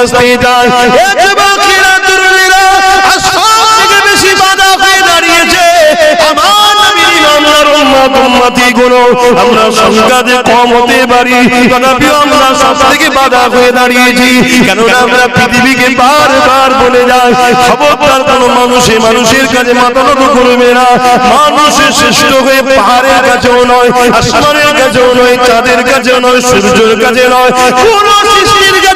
বাঁচতে চায় এ যুবকেরা তরুণীরা আর সব থেকে বেশি বাধা হয়ে দাঁড়িয়েছে। আমার নবীর ইমানদার উম্মত উম্মতি গুলো আমরা সংখ্যাতে কম হতে পারি। তথাপি আমরা সব থেকে বাধা হয়ে দাঁড়িয়েছি। কেননা আমরা পৃথিবীকে বারবার বলে যাই খবরদার কোনো মানুষে মানুষের কাছে মাথা নত করবে না। মানুষের শ্রেষ্ঠ হয়ে পাহাড়ের কাছেও নয় আসমানের কাছেও নয় চাঁদের কাছেও নয় সূর্যের কাছে নয়। কোন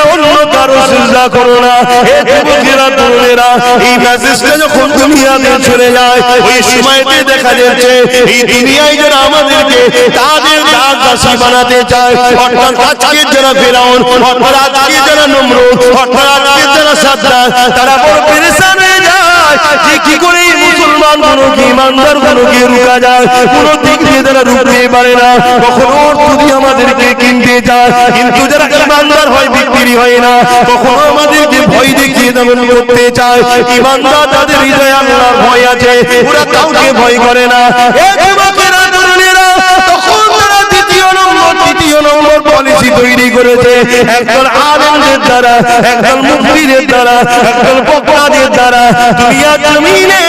তিনি অন্য কারও সিজদা করো না। হে যুবকেরা তরুণেরা এই মেসেজটা যখন দুনিয়াতে চলে যায় ওই সময়তে দেখা যাচ্ছে এই দুনিয়ায় যারা আমাদেরকে তাদের দাগ দাসী বানাতে চায় অর্থাৎ আজকে যারা ফেরাউন অর্থাৎ আজকে যারা নমরুদ অর্থাৎ আজকে যারা সাদ্দাত তারা বড় পেরেশান হয়ে যায় যে কি করে মুসলমান কোনো কি ইমানদার কোনো কি রুকা যায়। কোনো দিক দিয়ে তারা পারে না, কখনো যদি আমাদেরকে কিনতে যায়, কিন্তু যারা ইমানদার হয়, বিক্রি হয় না, কখনো আমাদেরকে ভয় দেখিয়ে করতে চায়, ইমানদার তাদের হৃদয়ে ভয় আছে, ওরা কাউকে ভয় করে না। পলিসি তৈরি করেছে, একদল আলেমদের দ্বারা, একদল মুফতিদের দ্বারা, একদল বক্তাদের দ্বারা দুনিয়া জমিনে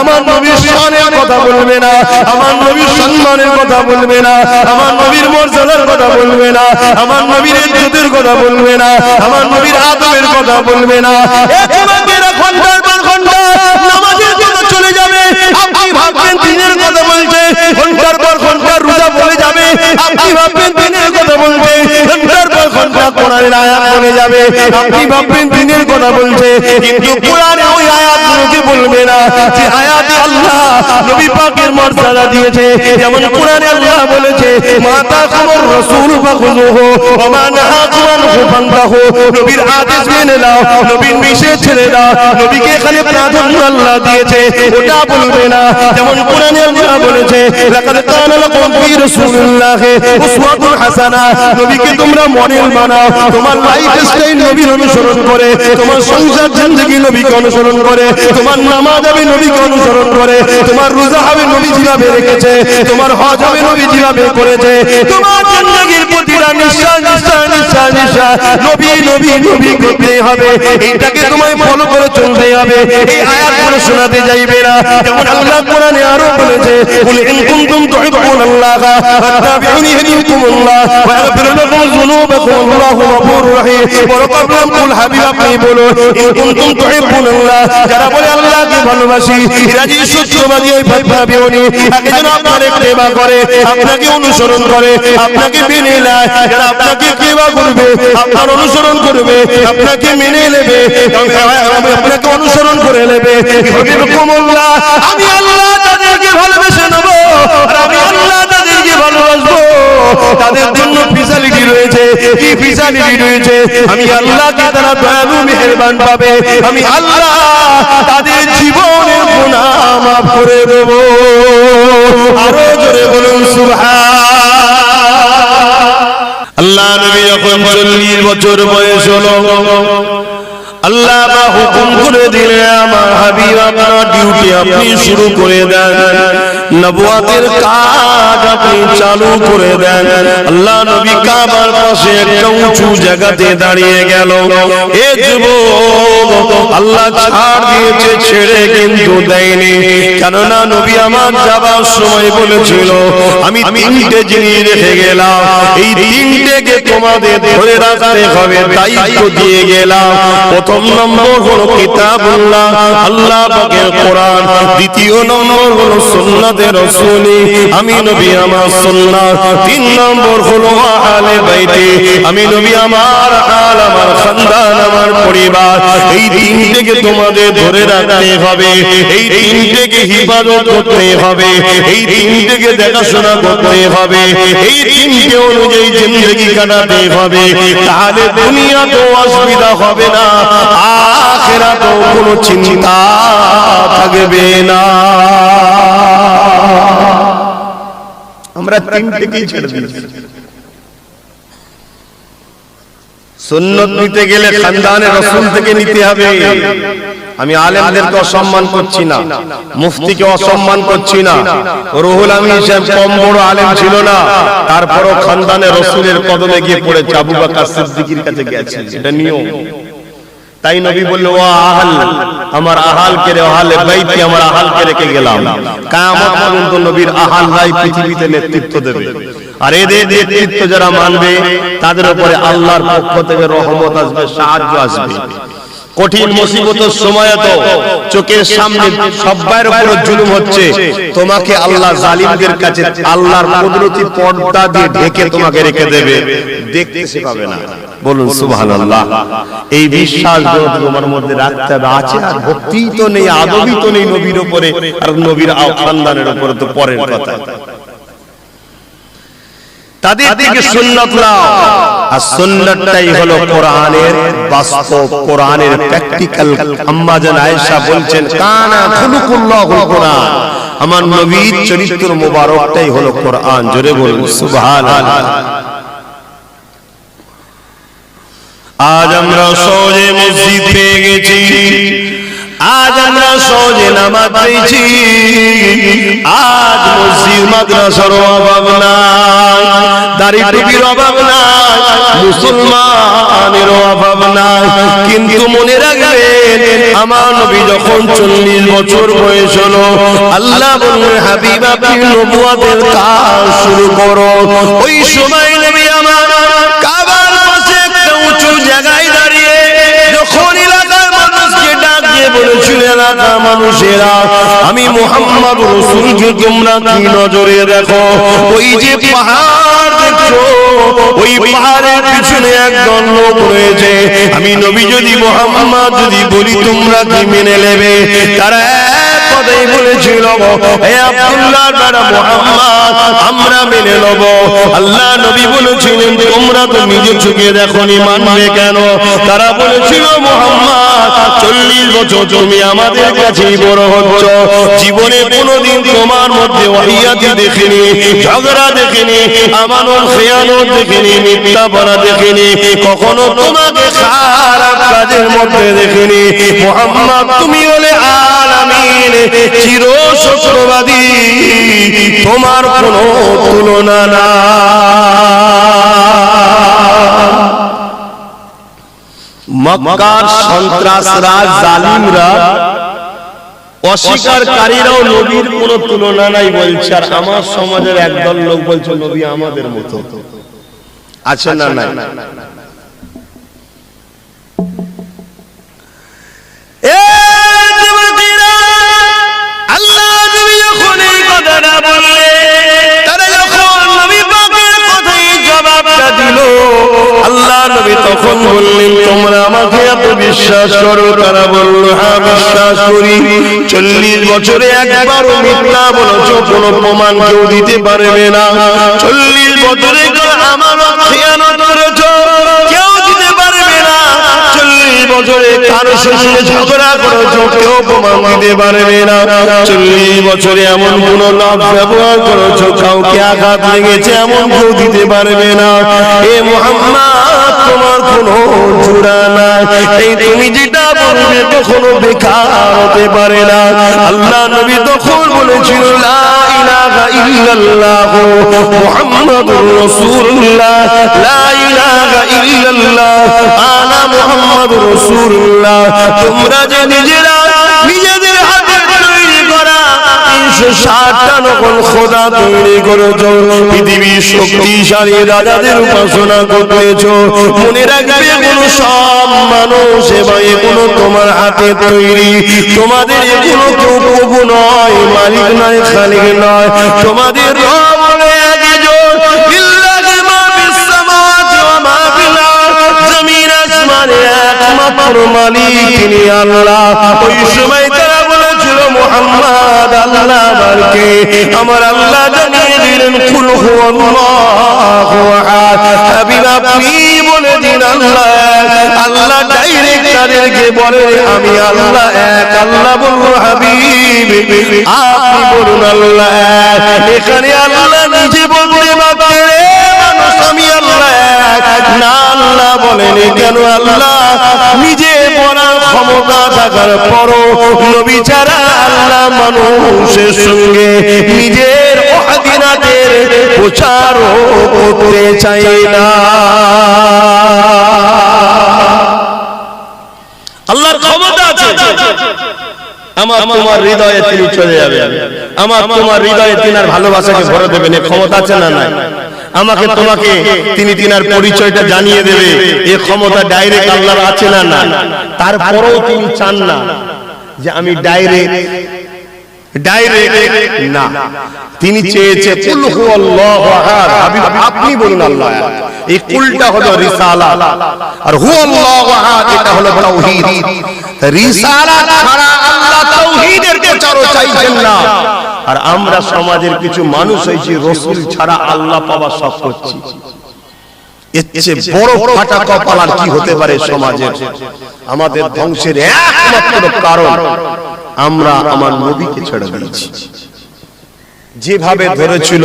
আমার নবীর শানের কথা বলবে না, আমার কথা বলবে না, আমার কথা বলবে না, আমার কথা বলবে না ভাববেন দিনের কথা বলছে। ঘণ্টার পর ঘণ্টা রোজা বলে যাবে। আপনি ভাববেন দিনের কথা বলছে। ঘণ্টার পর ঘণ্টা কোরআনের আয়াত বলে যাবে। আপনি ভাববেন দিনের কথা বলছে। কিন্তু কোরআনে ওই আয়াতগুলোকে বলবে না। যে আয়াত আল্লাহ নবী পাকের মর্যাদা দিয়েছে, যেমন কোরআনে আল্লাহ বলেছে, মাতা খবর রসুল ফাখুযুহু ওয়া মা নাহাকুম আনহু ফান্তাহু। নবীর আদেশ মেনে নাও, নবীর নিষেধ ছেড়ে দাও, নবীকে এখানে প্রাধান্য আল্লাহ দিয়েছে, ওটা বলবে না। যেমন কোরআনে আল্লাহ বলেছে, লাকাদ কানা লাকুম ফি রাসূলিল্লাহি উসওয়াতুন হাসানা। নবীকে তোমরা মডেল বানাও, তোমার লাইফ স্টাইল নবীর অনুসরণ করে, তোমার সংসার জিন্দেগি নবীকে অনুসরণ করে, তোমার নামাজ হবে নবীকে অনুসরণ করে তোমার রোজা হবে নবী যেভাবে রেখেছে তোমার হজ হবে নবী যেভাবে করেছে তোমার জিন্দেগির যারা আল্লাহকে ভালোবাসি এরা যে আপনাকে অনুসরণ করে আপনাকে মেনে নেয় যারা আপনাকে কেবা করবে, আপনার অনুসরণ করবে, আপনাকে মেনে নেবে আপনাকে অনুসরণ করে নেবে। আল্লাহ তাদেরকে ভালোবেসে নেব তাদের জন্য ফিসালিটি রয়েছে। কি ফিসালিটি রয়েছে? আমি আল্লাহকে তারা দয়ালু, মেহেরবান পাবে। আমি আল্লাহ তাদের জীবনের গুনাহ মাফ করে দেব। আরও জোরে বলুন, সুবহান। আল্লাহ নবী যখন চল্লিশ বছর বয়স হলো। আল্লাহ হুকুম করে দিলে আমার হাবিব, আপনার ডিউটি আপনি শুরু করে দেন। নবুয়াতের কাজ আপনি চালু করে দেন। আল্লাহ নবী কাবার পাশে একটা উঁচু জায়গাতে দাঁড়িয়ে গেল। এ যুবক, আল্লাহ ছাড় দিয়েছে, ছেড়ে কিন্তু দেয়নি। কেননা নবী আমার যাবার সময় বলেছিল, আমি তিনটে জিনিস রেখে গেলাম। এই তিনটেকে তোমাদের ধরে রাখতে হবে দায়িত্ব দিয়ে গেলাম। প্রথম নম্বর হলো কিতাবুল্লাহ, আল্লাহ পাকের কোরআন। দ্বিতীয় নম্বর হলো সুন্নাতের রাসূলি আমি নবী আমার সুন্নাত। তিন নম্বর হলো আহলে বাইতে, আমি নবী আমার আল, আমার খানদান, আমার পরিবার। এই তিনটেকে তোমাদের ধরে রাখতে হবে, এই তিনটেকে হিফাজত করতে হবে, এই তিনটেকে দেখাশোনা করতে হবে, এই তিনটে অনুযায়ী জিন্দগি কাটাতে হবে। তাহলে দুনিয়া তো অসুবিধা হবে না আখেরা তো কোনো চিন্তা থাকবে না। আমরা তিনটেকেই ছেড়ে দিয়েছি। সুন্নত নিতে গেলে খানদানে রসুল থেকে নিতে হবে। আমি আলেমদেরকে অসম্মান করছি না, মুফতিকে অসম্মান করছি না। রুহুল আমিন সাহেব কম বড় আলেম ছিল না, তারপরও খানদানে রসুলের কদমে গিয়ে পড়েছে আবু বকর সিদ্দিকীর কাছে গেছে এটা নিয়ম। তাই নবী বলল, ও আহাল, আমার আহাল কে আহালে বাইতি আমার আহাল কে রেখে গেলাম। কিয়ামত পর্যন্ত নবীর আহাল রাই পৃথিবীতে নেতৃত্ব দেবে। আর এদের নেতৃত্ব যারা মানবে, তাদের উপরে আল্লাহর পক্ষ থেকে রহমত আসবে, সাহায্য আসবে। কঠিন মুসিবতের সময় তো, চোখের সামনে সব্বার উপর জুলুম হচ্ছে। তোমাকে আল্লাহ জালিমদের কাছে আল্লাহর কুদরতি পর্দা দিয়ে ঢেকে তোমাকে রেখে দেবে। দেখতে সে পাবে না। বলুন সুবহানাল্লাহ। এই বিশ্বাস তোমার মধ্যে রাখতে হবে আছে আর ভক্তি তো নেই আদবই তো নেই নবীর উপরে আর নবীর খানদানের উপরে তো পরের কথা। তাদের থেকে সুন্নত নাও। আর সুন্নতটাই হলো কোরআনের বাস্তব কোরআনের প্র্যাকটিক্যাল আম্মা জান আয়েশা বলছেন কানা খুলুকুল্লাহুল কোরআন। আমার নবীর চরিত্র মোবারকটাই হলো কোরআন। জোরে বলুন সুবহানাল্লাহ। আজ আমরা সহজে মসজিদ পেয়ে গেছি। আজ আমরা সহজে নামাজ পেয়েছি আজ মসজিদ মাদ্রাসার অভাব নাই, দাড়ি টুপির অভাব নাই, মুসলমানের অভাব নাই। কিন্তু মনে রাখবেন, আমার নবী যখন চল্লিশ বছর বয়স হলো, আল্লাহ বললেন, হাবিব, আপনি নবুয়াদের কাজ শুরু করো। ওই সময় জায়গায় দাঁড়িয়ে যখন এলাকার মানুষকে ডাক দিয়ে বলেছিল, এলাকার মানুষেরা, আমি মোহাম্মদ রসুলকে তোমরা কি নজরে দেখো? ওই যে পাহাড় দেখছ, ওই পাহাড়ের পিছনে একদল লোক রয়েছে। আমি নবী যদি মোহাম্মদ যদি বলি, তোমরা কি মেনে নেবে? তারা কথাই বলেছিল হে আব্দুল্লাহ, বেড়া মোহাম্মদ, আমরা মেনে আল্লাহ নবী বলেছিলেন, তোমরা তো নিজে চোখে দেখনি, মানবে কেন? তারা বলেছিল, মোহাম্মদ, চল্লিশ বছর তুমি আমাদের বড় হচ্ছ। জীবনে কোনোদিন তোমার মধ্যে ওয়াহিয়াতি দেখিনি, ঝগড়া দেখিনি, আমানত, খেয়ানত দেখিনি মিথ্যা বলা দেখিনি, কখনো তোমাকে খারাপ কাজের মধ্যে দেখিনি। মোহাম্মদ, তুমি হলে আলামিন। চির সত্যবাদী তোমার কোনো তুলনা না। মক্কার সন্ত্রাসরা জালিমরা অস্বীকারীরাও নবীর কোনো তুলনা নাই বলছে, আর আমার সমাজের একদল লোক বলছে, নবী আমাদের মতো। আছে না নাই? বললে, তারা দিল, আল্লাহ নবী তখন বললেন তোমরা আমাকে এত বিশ্বাস করো? তারা বলল হ্যাঁ বিশ্বাস করি। চল্লিশ বছরে মিথ্যা প্রমাণ কেউ দিতে পারবে না। চল্লিশ বছরে আমার কারও সঙ্গে ঝগড়া করেছ কেউ প্রমাণ দিতে পারবে না। চল্লিশ বছরে এমন কোন লাভ ব্যবহার করেছ? কাউকে আঘাত লেগেছে? এমন কেউ দিতে পারবে না। এ মোহাম্মদ তোমার কোনো জোড়া নাই। এই তুমি যেটা বলবে কখনো বেকার হতে পারে না। আল্লাহ নবী তখন বলেছিল তোমরা যে নিজেরা ষাটটা নকল খোদা হাতে তৈরি। তোমাদের নয়, মালিক নয়, খালিক নয়। তোমাদের মালিক, তিনি আল্লাহ। ওই সময় মোহাম্মদ আল্লাহ আমারকে আমার আল্লাহ জানিয়ে দিলেন কুল হুয়াল্লাহু আহাদ। হাবিব, আপনি বলে দিন আল্লাহ আল্লাহ ডাইরেক্ট যাদেরকে বলে, আমি আল্লাহ এক। আল্লাহ বলব হাবিব, আপনি বলুন আল্লাহ এখানে আল্লাহ নিজে বলতে পারবে মানুষ, আমি আল্লাহ। না, আল্লাহ বলেন। কেন আল্লাহ নিজে বলার ক্ষমতা থাকার পরও নবী ছাড়া আল্লাহ মানুষের সঙ্গে নিজের অহাদিনাতের প্রচারও করতে চাই না। আল্লাহর ক্ষমতা আছে। আমার তোমার হৃদয়ে তিনি চলে যাবে। আমার তোমার হৃদয়ে ভালোবাসাকে ভরে দেবেন। ক্ষমতা আছে না নাই? আমাকে তোমাকে তিনি তিনার পরিচয়টা জানিয়ে দেবে। এ ক্ষমতা ডাইরেক্ট আল্লাহর আছে না না? তারপরেও তিনি চান না যে আমি ডাইরেক্ট ডাইরেক্ট না। তিনি চেয়েছে কুল হুয়াল্লাহু আহাদ। হাবিব আপনি বলুন আল্লাহ এই কুলটা হলো রিসালা। আর হুয়াল্লাহু আহাদ এটা হলো তাওহীদ। রিসালা ছাড়া আল্লাহ তাওহীদের প্রচারও চাইছেন না। আর আমরা সমাজের কিছু মানুষ হয়েছি, রসুল ছাড়া আল্লাহ পাওয়া সব করছি। আমাদের ধ্বংসের একমাত্র কারণ আমরা আমার ছেড়ে যেভাবে ধরেছিল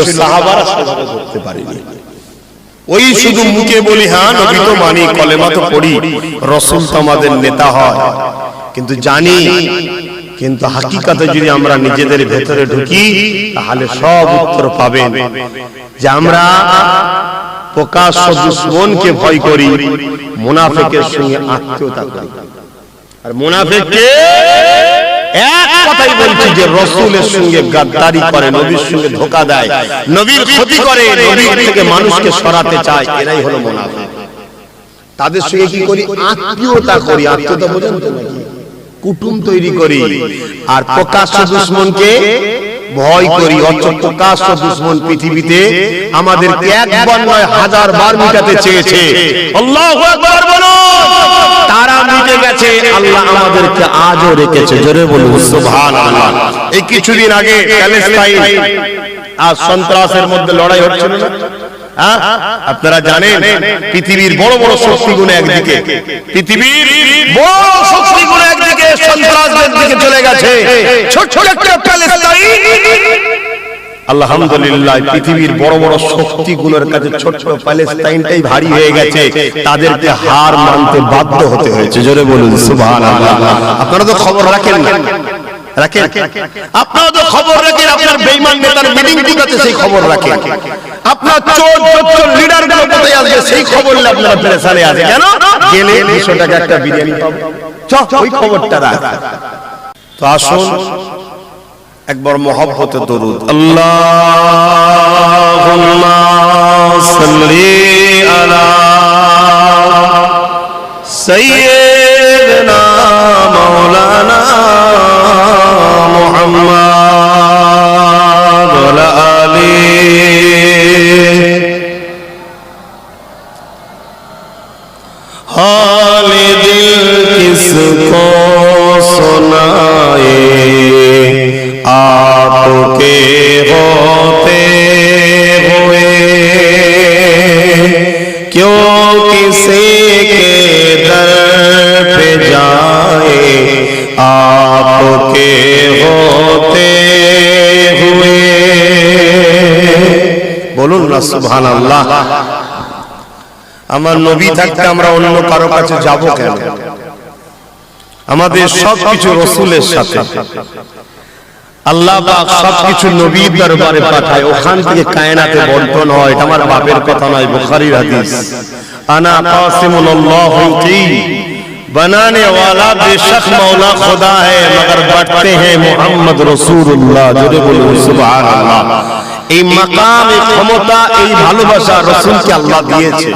ওই শুধু মুখে বলি হ্যাঁ মানি, কলেমা তো পড়ি, রসুল তো আমাদের নেতা হয়। কিন্তু জানি কিন্তু হাকিকাতে যদি আমরা নিজেদের ভেতরে ঢুকি তাহলে সব উত্তর পাবেন যে আমরা প্রকাশ্য দুশ্মনকে ভয় করি মুনাফেকের সঙ্গে আত্মীয়তা করি। আর মুনাফেককে এক কথাই বলছি যে রসুলের সঙ্গে গাদ্দারি করে নবীর সঙ্গে ধোকা দেয়। নবীর ক্ষতি করে নবীর থেকে মানুষকে সরাতে চায় এরাই হলো মুনাফেক। তাদের সঙ্গে কি করি? আত্মীয়তা করি। আত্মীয়তা বোঝেন তো নাকি? কুটুম তৈরি করি। আর প্রকাশ্য দুশ্মনকে ভয় করি। অথচ প্রকাশ্য দুশ্মন পৃথিবীতে আমাদেরকে একবার নয় হাজার বার মিটাতে চেয়েছে। আল্লাহু আকবার বলো! তারা মিটে গেছে। আল্লাহ আমাদেরকে আজও রেখেছে। জোরে বলুন সুবহানাল্লাহ। এই কিছুদিন আগে প্যালেস্টাইন আর সন্ত্রাসের মধ্যে লড়াই হচ্ছিল না? আপনারা জানেন, পৃথিবীর বড় বড় শক্তিগুলো একদিকে। পৃথিবীর বড় শক্তিগুলো একদিকে, সন্ত্রাসদের দিকে চলে গেছে। ছোট ছোট একটা প্যালেস্টাইন আলহামদুলিল্লাহ, পৃথিবীর বড় বড় শক্তিগুলোর কাছে ছোট ছোট প্যালেস্টাইনটাই ভারী হয়ে গেছে। তাদেরকে হার মানতে বাধ্য হতে হয়েছে। জোরে বলুন, সুবহানাল্লাহ। আপনারা তো খবর রাখেন না। রাখেন। আপনারা তো খবর রাখেন আপনার বেঈমান নেতার মিটিং কোথাতে সেই খবর রাখেন। আপনার চোর চোর লিডারগুলো কোথায় আসবে সেই খবর নিয়ে আপনারা আছে কেন? গেলে 200 টাকা একটা বিরিয়ানি পাবো। চ ওই খবরটা রাখ। তো আসুন একবার মহব্বতে দরুদ। আল্লাহুম্মা সাল্লি আলা সাইয়্যিদিনা مولانا محمد والآلي حال دل کس کو سنائے آپ کے ہوتے आपके होते हुए বলুন না সুবহানাল্লাহ আমার নবী থাকতে আমরা অন্য কারো কাছে যাব কেন আমাদের সবকিছু রসুলের সাথে আল্লাহ পাক সবকিছু নবীর দরবারে পাঠায় ওখান থেকে কায়নাতে বন্টন হয় এটা আমার বাপের কথা নয় বুখারীর হাদিস আনা কাসিমুল্লাহ بنانے والا بے شک مولا خدا ہے مگر بٹتے ہیں محمد رسول اللہ جڑے بولو سبحان اللہ এই মাকাম এই ক্ষমতা এই ভালোবাসা রসুলকে আল্লাহ দিয়েছে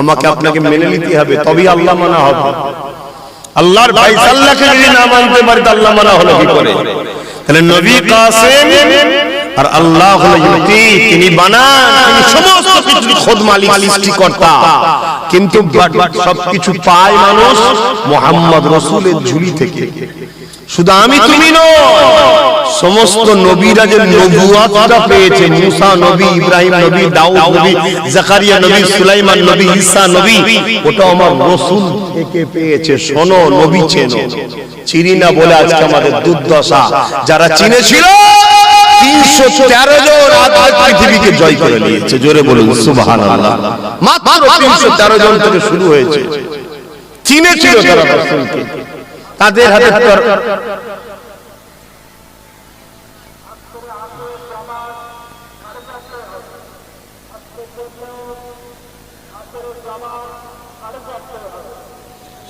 আমাকে আপনাকে মেনে নিতে হবে, তবেই আল্লাহ মানা হবে। আল্লাহর ভাই আল্লাহকে যদি না মানতে পারি আল্লাহ মানা হলো কি করে? তাহলে নবী কাসেম আর আল্লাহ হলো তিনি বানান, তিনি সমস্ত কিছু খোদ মালিক, সৃষ্টিকর্তা। কিন্তু সবকিছু পায় মানুষ মোহাম্মদ রসুলের ঝুলি থেকে। শুধু আমি তুমি সমস্ত নবীরা যে নবুয়াতটা পেয়েছে মুসা নবী ইব্রাহিম নবী দাউদ নবী জাকারিয়া নবী সুলাইমান নবী ঈসা নবী ওটা আমার রসুল। কে পেয়েছে, শোনো, নবী চেনো। চিনি না বলে আজকে আমাদের দুর্দশা। যারা চিনেছিল, তিনশো তেরো জন আজ জয় করে নিয়েছে। জোরে শুরু হয়েছে। চিনেছিল তারা তাদের হাতে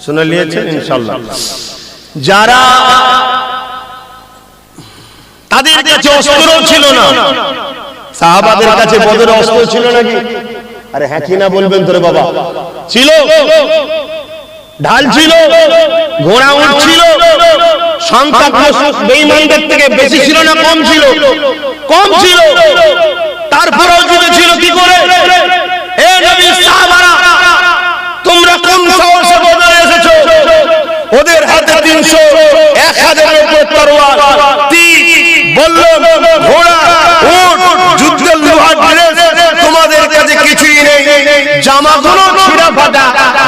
শুনে নিয়েছেন ইনশাল্লাহ যারা তাদের কাছে অস্ত্র ছিল না সাহাবাদের কাছে বদের অস্ত্র ছিল নাকি? আরে হ্যাঁ কি না বলবেন তোরে বাবা? ছিল। ঢাল ছিল। ঘোড়া উঠ ছিল। সংখ্যা বেঈমানদের থেকে বেশি ছিল না কম ছিল। কম ছিল। তারপরেও যুগে ছিল কি করে? এ নবী সাহাবারা তোমরা কোন সাহসে বদলে এসেছ ওদের হাতে তিনশো, এক হাজারের উপর তরোয়ার তীর বল্লম ঘোড়া, উট, যুদ্ধের লোহার ড্রেস, তোমাদের কাছে কিছুই নেই। জামাগুলো ছিঁড়া ফাটা,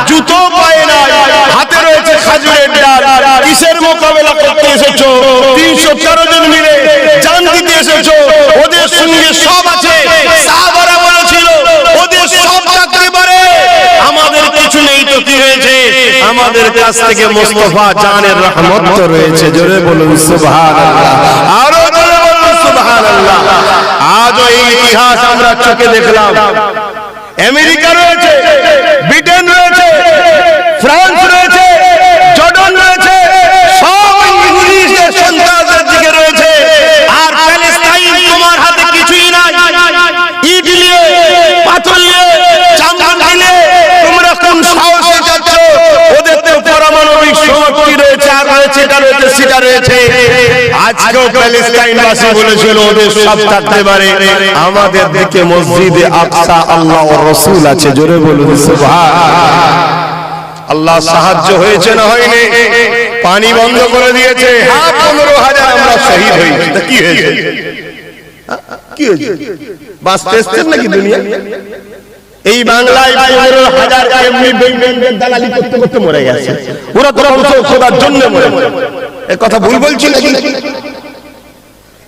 জুতো পায়ে নাই হাতে রয়েছে খাজুরের ডাল। কিসের মোকাবেলা করতে এসেছ? তিনশো তেরো জন মিলে জান দিতে এসেছ। ওদের সঙ্গে সব আছে। সাহাবারা বলেছিল, ওদের সব থাকতে পারে। আমাদের কিছু নেই তো কি হয়েছে? আমাদের কাছ থেকে মোস্তফা জানের রহমত তো রয়েছে। জোরে বলুন, সুবহানাল্লাহ। আরও জোরে বলুন, সুবহানাল্লাহ। আজ এই ইতিহাস আমরা চোখে দেখলাম। আমেরিকা রয়েছে, ব্রিটেন রয়েছে ফ্রান্স রয়েছে জর্ডান রয়েছে সব ইংলিশের সন্ত্রাসের দিকে রয়েছে আর প্যালেস্টাইন তোমার হাতে কিছুই নাই ইট নিয়ে পাথর নিয়ে চামড়া নিয়ে তোমরা কোন সাহসে যাচ্ছ ওদের তো পারমাণবিক আমাদের দিকে মসজিদে আল্লাহ রসুল আছে, জোরে বলুন আল্লাহ সাহায্য হয়েছে না হয়নি? পানি বন্ধ করে দিয়েছে। হ্যাঁ পনেরো হাজার আমরা শহীদ হয়েছি কি হয়েছে? কি হয়েছে? নাকি দুনিয়া? এই বাংলায় পনেরো হাজার এমনি বেঙ্গলের দালালি করতে করতে মরে গেছে। ওরা তো অংশ খোদার জন্য মরে এ কথা ভুল বলছি নাকি?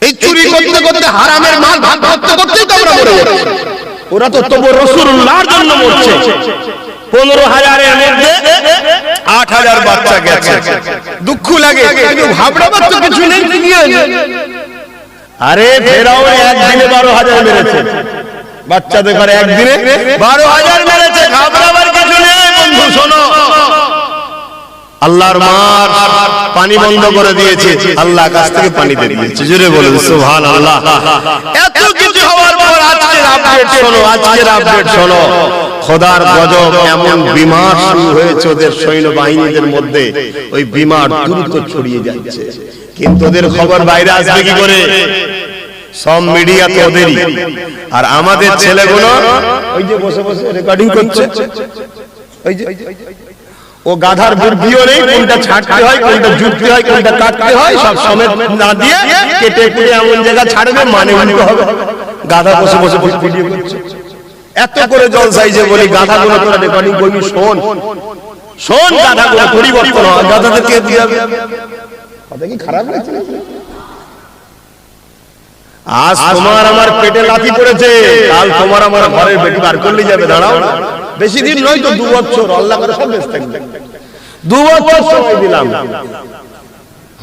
এই চুরি করতে করতে হারামের মাল ভাগ করতে করতেই তো আমরা মরে ওরা তো তবু রসুল্লাহর জন্য মরছে। পনেরো হাজারের মধ্যে আট হাজার বাচ্চা গেছে। দুঃখ লাগে কিন্তু ভাবড়াবার তো কিছু নেই? আরে ফেরাও একদিনে বারো হাজার মেরেছে। বাচ্চাদের ঘরে একদিনে বারো হাজার মেরেছে, ঘাবড়াবার কিছু নেই, বন্ধু, শোনো। আল্লাহর মার পানি বন্ধ করে দিয়েছে আল্লাহ কাছ থেকে পানি দিয়ে দিয়েছে জুড়ে বলুন সুবহান আল্লাহ এত কিছু হওয়ার পর আজকের আপডেট শোনো, আজকের আপডেট শোনো। খোদার গজব এমন বিমার শুরু হয়েছে, ওদের মধ্যে। ওই বিমার দ্রুত ছড়িয়ে যাচ্ছে। কিন্তু ওদের খবর বাইরে আসবে কি করে? সব মিডিয়া তো ওদেরই। আর আমাদের ছেলেগুলো ওই যে বসে বসে রেকর্ডিং করছে। ওই যে ও গাধার বুদ্ধিও নেই কোনটা ছাড়তে হয় কোনটা জুটতে হয় কোনটা কাটতে হয় সব সমেত না দিয়ে কেটে কুটে এমন জায়গা ছাড়বে মানে উল্টো হবে। গাধা বসে বসে বসে ভিডিও করছে। এত করে জল সাইজে বলি গাধা গুলো তোরা রেকর্ডিং করবি শোন। শোন গাধা গুলো পরিবর্তন হয়। গাধাদের কে দিয়ে হবে কথা কি খারাপ লাগছে? আজ তোমার আমার পেটে লাথি পড়েছে। কাল তোমার আমার ঘরের বেটি বার করলে যাবে দাঁড়াও। বেশি দিন নয় তো দু বছর আল্লাহ করে সব বেশ থাকবে। দু বছর সময় দিলাম।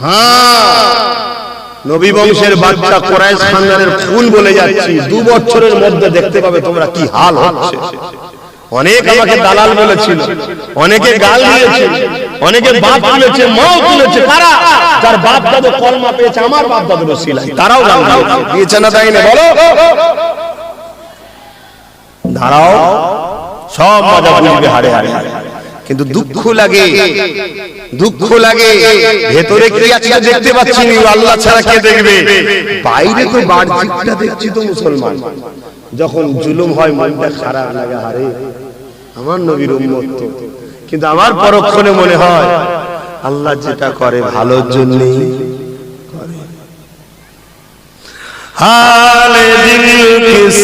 হ্যাঁ। নবী বংশের বাচ্চা কোরাইশ খানদানের ফুল বলে যাচ্ছি। দু বছরের মধ্যে দেখতে পাবে তোমরা কি হাল হচ্ছে। অনেক আমাকে দালাল বলেছিল, অনেকে গাল দিয়েছে, অনেকে বাপ তুলেছে, মাও তুলেছে কারা যার বাপ দাদু কলমা পেয়েছে, আমার বাপ দাদুর সিলাই তারাও গাল দিয়েছে। না তাই না? বলো। দাঁড়াও। সব মজা বুঝবে হারে হারে। কিন্তু দুঃখ লাগে দুঃখ লাগে। ভেতরে কি আছে দেখতে পাচ্ছি না? আল্লাহ ছাড়া কে দেখবে? বাইরে তো বাহ্যিকটা দেখছি তো মুসলমান। যখন জুলুম হয় মনটা খারাপ লাগে হারে আমার নবীর উম্মত কিন্তু। আমার পরক্ষণে মনে হয় আল্লাহ যেটা করে ভালোর জন্য করে। হালে দিল কিস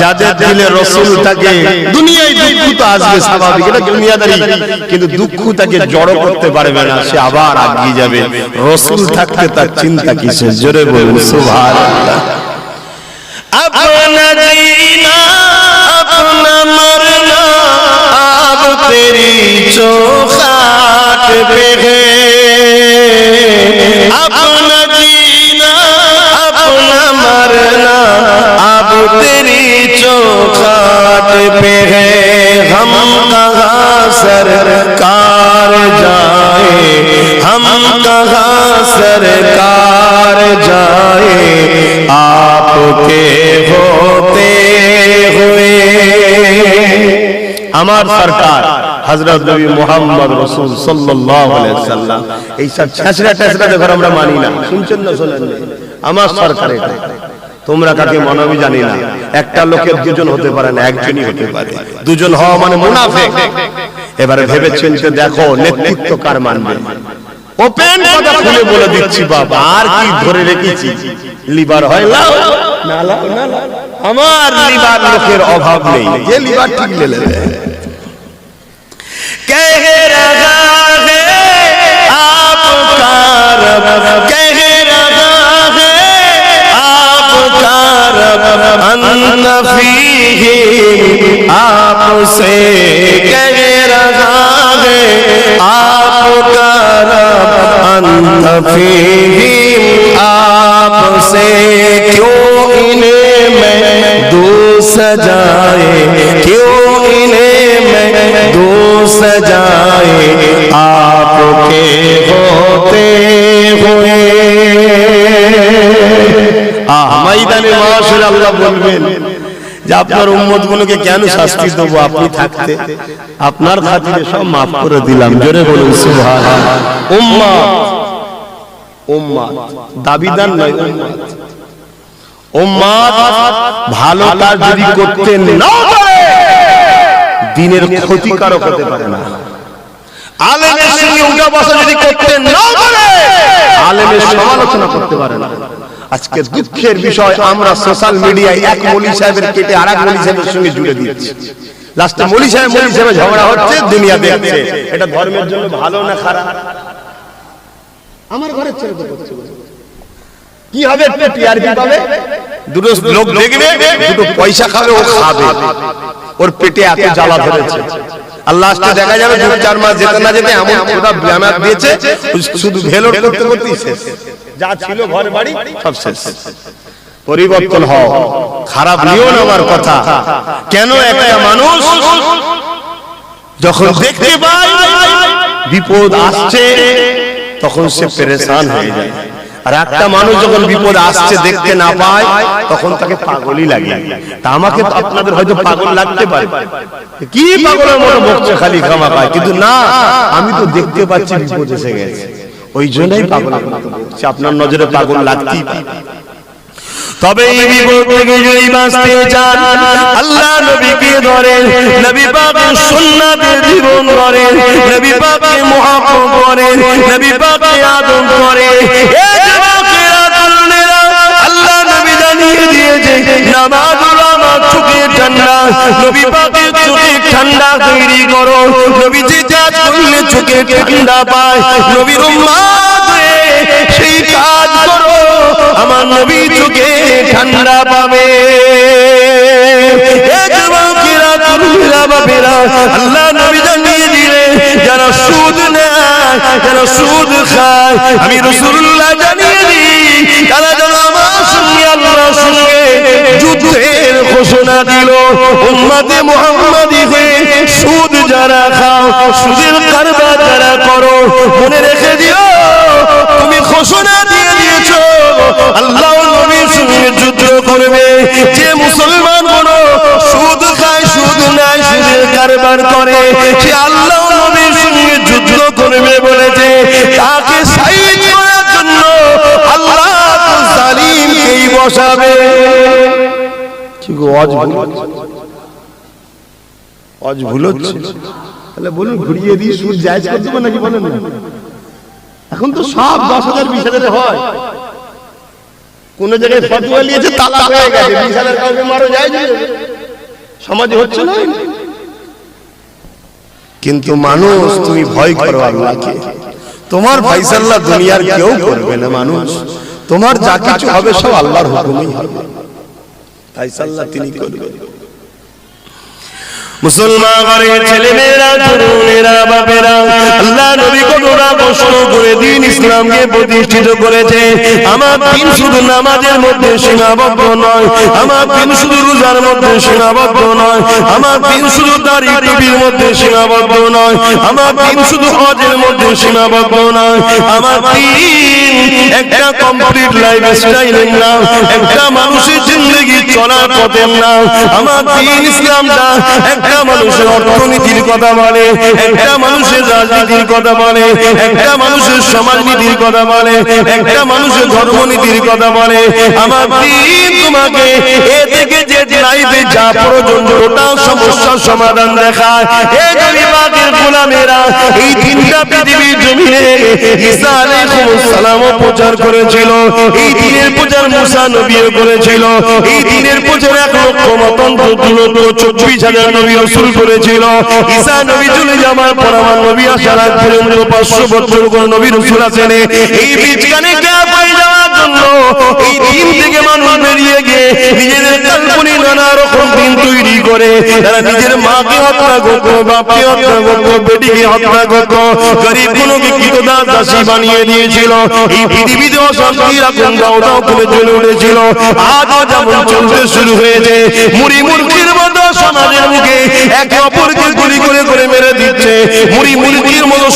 যাদের দিলে রসুল থাকে দুনিয়ায় দুঃখ তো আসবে স্বাভাবিক। এটা দুনিয়াদারি। কিন্তু দুঃখ তাকে জড় করতে পারবে না সে আবার আগিয়ে যাবে। রসুল থাকতে তার চিন্তা কি সে জোরে বলুন সুভার আপনা আপনা মরনা চোখাট পে আপনা জিনা मरना अब तेरी चौखाट पे है हम कहाँ सरकार जाए हम कहाँ सरकार जाए आपके होते हुए আমার সরকার হযরত নবী মুহাম্মদ রাসূল সাল্লাল্লাহু আলাইহি সাল্লাম এই সব ছেঁচড়া টেঁচড়া দেখো আমরা মানি না শুনছেন না শোনেন না? আমার সরকার তোমরা কাকে মানো জানি না। একটা লোকের দুজন হতে পারে না, একজনই হতে পারে। দুজন হওয়া মানে মুনাফে এবারে ভেবেছেন যে দেখো, নেতৃত্ব কার মানবে? ওপেন কথা খুলে বলে দিচ্ছি বাবা, আর কি ধরে রেখেছি? লিভার হয় লাও না লাও না আমার লিভার লোকের অভাব নেই। যে লিভার ঠিক লেলে কে হে রাগা হে? আপকার কে फीही आपसे कह रहा है, आपका रब अन्न आपसे क्यों इन्हें मैं दो सजाए, क्यों इन्हें मैं दो सजाए, आपके होते ময়দানে মাসের আল্লাহ বলবেন যে আপনার উম্মত গুলোকে কেন শাস্তি দেবো? আপনি থাকতে আপনার খাতিরে সব মাফ করে দিলাম। জোরে বলুন সুবহান উম্মত উম্মত দাবিদার নয়। উম্মত উম্মত ভালো কাজ যদি করতে না পারে দিনের ক্ষতিকারক হতে পারে না। আলেমের সঙ্গে উঠা বসা যদি করতে না পারে আলেমের সমালোচনা করতে পারে না। আজকে দুঃখের বিষয় আমরা সোশ্যাল মিডিয়ায় এক মলি সাহেবের কেটে আর এক মলি সাহেবের সঙ্গে জুড়ে দিচ্ছি লাস্টে মলি সাহেব মলি সাহেবের ঝগড়া হচ্ছে দুনিয়া দেখছে। এটা ধর্মের জন্য ভালো না খারাপ? আমার ঘরের ছেলে তো করছে। কি হবে? একটু টিআরপি পাবে? দুটো লোক দেখবে দুটো পয়সা খাবে ও খাবে। ওর পেটে এত জ্বালা ধরেছে। আর লাস্টে দেখা যাবে দু চার মাস যেতে না যেতে এমন ওটা ব্যানার দিয়েছে শুধু ভেলোর করতে করতেই শেষ। যা ছিল ঘর বাড়ি সব শেষ। পরিবর্তন হও। খারাপ নিও না আমার কথা। কেন একটা মানুষ? যখন দেখতে পায় বিপদ আসছে তখন সে পেরেশান হয়ে যায়। আর একটা মানুষ যখন বিপদ আসছে দেখতে না পায় তখন তাকে পাগলই লাগে। তা আমাকে আপনাদের হয়তো পাগল লাগতে পারে। কি পাগলের মতো বকছে খালি খামা খায় কিন্তু না আমি তো দেখতে পাচ্ছি বিপদ এসে গেছে। ওই জন্যই পাগল। সে আপনার নজরে পাগল লাগতেই তবে এই বিপদ থেকে যদি বাঁচতে চান আল্লাহ নবীকে ধরেন নবী বাবা সুন্নাতে জীবন করেন নবী পাকে মহাপ করেন নবী পাকে আদম করে। এ দিয়েছে। ঠান্ডা। পাবে। আল্লাহ নবী জানিয়ে দিলে, যারা সুদ নেয়, যারা সুদ খায়, আমি রসুল্লাহ জানিয়ে দিই, তারা সঙ্গে যুদ্ধের ঘোষণা দিল। উম্মাতে মুহাম্মাদি হয়ে সুদ যারা খাও, সুদের কারবার যারা করো, মনে রেখে দিও, তুমি ঘোষণা দিয়ে দিয়েছ। আল্লাহ নবীর সঙ্গে যুদ্ধ করবে। যে মুসলমান কোনো সুদ খায়, সুদ নেয়, সুদের কারবার করে। সে আল্লাহ নবীর সঙ্গে যুদ্ধ করবে বলেছে। তাকে বসাবে। কি গো অজ ভুল? হচ্ছে? ভুল হচ্ছে? তাহলে বলুন ঘুরিয়ে দিই সুদ জায়জ নাকি বলেন না? এখন তো সব দশ হাজার বিশ হাজারে হয়। কোন জায়গায় ফতুয়া নিয়েছে তালা হয়ে গেছে। বিশ হাজার কাউকে মারা যায় সমাজে হচ্ছে না? কিন্তু মানুষ তুমি ভয় করো আল্লাহকে। তোমার ফাইসাল্লাহ দুনিয়ার কেউ করবে না। মানুষ। তোমার যা কিছু হবে সব আল্লাহর হুকুমই হবে। তাই সাল্লাহ তিনি করবেন। মুসলমান ঘরের ছেলে মেয়েরা তরুণেরা, বাপেরা, আল্লাহ নবী কতটা কষ্ট করে দিন ইসলামকে প্রতিষ্ঠিত করেছে। আমার দিন শুধু নামাজের মধ্যে সীমাবদ্ধ নয়, আমার দিন শুধু রোজার মধ্যে সীমাবদ্ধ নয়, আমার দিন শুধু দাড়ি টুপির মধ্যে সীমাবদ্ধ নয়, আমার দিন শুধু হজের মধ্যে সীমাবদ্ধ নয়, আমার দিন একটা কমপ্লিট লাইফ স্টাইলের নাম, একটা মানুষের জিন্দগি চলার পথের নাম, আমার দিন ইসলামটা একটা মানুষের অর্থনীতির কথা বলে একটা মানুষের রাজনীতির কথা বলে একটা মানুষের সমাজনীতির কথা বলে একটা মানুষের ধর্মনীতির কথা বলে আমার তোমাকে এ থেকে যে যা প্রয়োজন, ওটাও সমস্যার সমাধান দেখায়। এ গরিবাদের গোলামেরা এই তিনটা পৃথিবীর জমিনে ঈসা আলাইহিস সালামও প্রচার করেছিল। এই দিনের প্রচার মুসা নবীও করেছিল। এই দিনের প্রচার এক লক্ষ মতন চব্বিশ হাজার নবী রসুল করেছিল। ঈসা নবী চলে যাওয়ার পর আমার নবী আসার আগ পর্যন্ত পাঁচশো বছর কোন নবী রসুল আছেন। এই বীজখানে গ্যাপ হয়ে যাওয়ার জন্য এই দিন থেকে মানুষ বেরিয়ে গিয়ে নিজেদের কাল্পনিক নানা রকম দিন তৈরি করে। তারা নিজের মাকে হত্যা করতো, বাপকে হত্যা করতো বেটিকে হত্যা করত গরিব গুলোকে কৃতদাস দাসী বানিয়ে দিয়েছিল। এই পৃথিবীতে অশান্তি রাখুন দাও দাও জ্বলে উঠেছিল। আজও যেমন চলতে শুরু হয়েছে। মুড়ি মুরগির মতো সমাজের মুখে একে অপরকে গুলি করে করে মেরে দিচ্ছে। মুড়ি মুরগির মতো